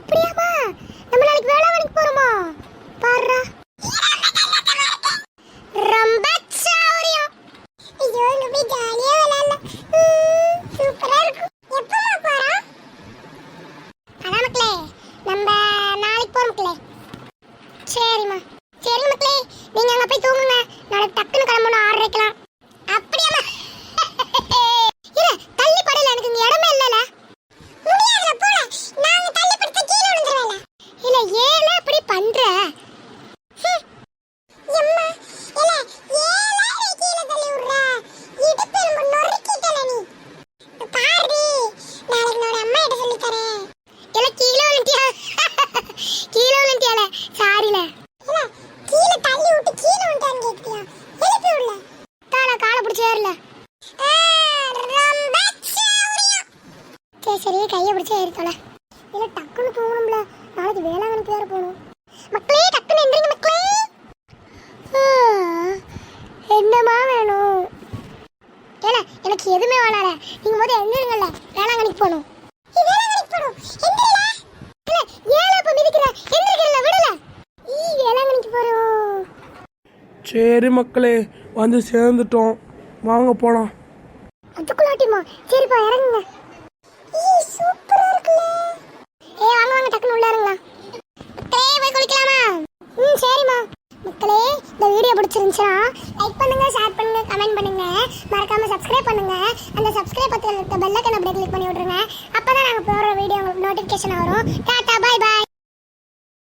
அப்படியாமா நம்ம நாளைக்கு வேளாங்கண்ணிக்கு போறோமா? பாருடா. ரொம்ப சௌரியம் ஐயோ நம்ம ஜாலியா விளையாடலாம். சூப்பரா இருக்கும். எப்பமா போறோம் அதான் மக்களே நம்ம நாளைக்கு போறோம் மக்களே. சரிம்மா. சரி மக்களே நீங்க அங்க போய் தூங்குங்க. நாளைக்கு டக்குன்னு கிளம்பணும் ஆறரைக்கலாம் கீழே காலை பிடிச்சி ஏறல. சரி சரி கையை பிடிச்சி ஏறித்தோல இல்லை டக்குன்னு தூங்கணும்ல. நாளைக்கு வேளாங்கண்ணுக்கு வேறு போகணும். மக்களே டக்குன்னு எந்திரிங்க மக்களே. என்னமா வேணும்? ஏன்னா எனக்கு எதுவுமே வேணால நீங்கள் போது எந்திருங்கல்ல வேளாங்கண்ணிக்கு போகணும். சரி மக்களே வந்து சேர்ந்துட்டோம். வாங்க போகலாம் அதுக்குள்ளாட்டிமா சரிப்பா இறங்குங்க. ஈ சூப்பரா இருக்குல்ல. ஏய் வாங்க வாங்க டக்குனு உள்ள இறங்கலாம். மக்களே போய் குளிக்கலாமா? ம் சரிம்மா. மக்களே இந்த வீடியோ பிடிச்சிருந்துச்சுன்னா லைக் பண்ணுங்க ஷேர் பண்ணுங்க கமெண்ட் பண்ணுங்க. மறக்காம சப்ஸ்கிரைப் பண்ணுங்க. அந்த சப்ஸ்கிரைப் பக்கத்துல இருக்க பெல் ஐக்கன் அப்படியே கிளிக் பண்ணி விட்டுருங்க. அப்பதான் நாங்கள் போடுற வீடியோ உங்களுக்கு நோட்டிபிகேஷன் வரும். டாடா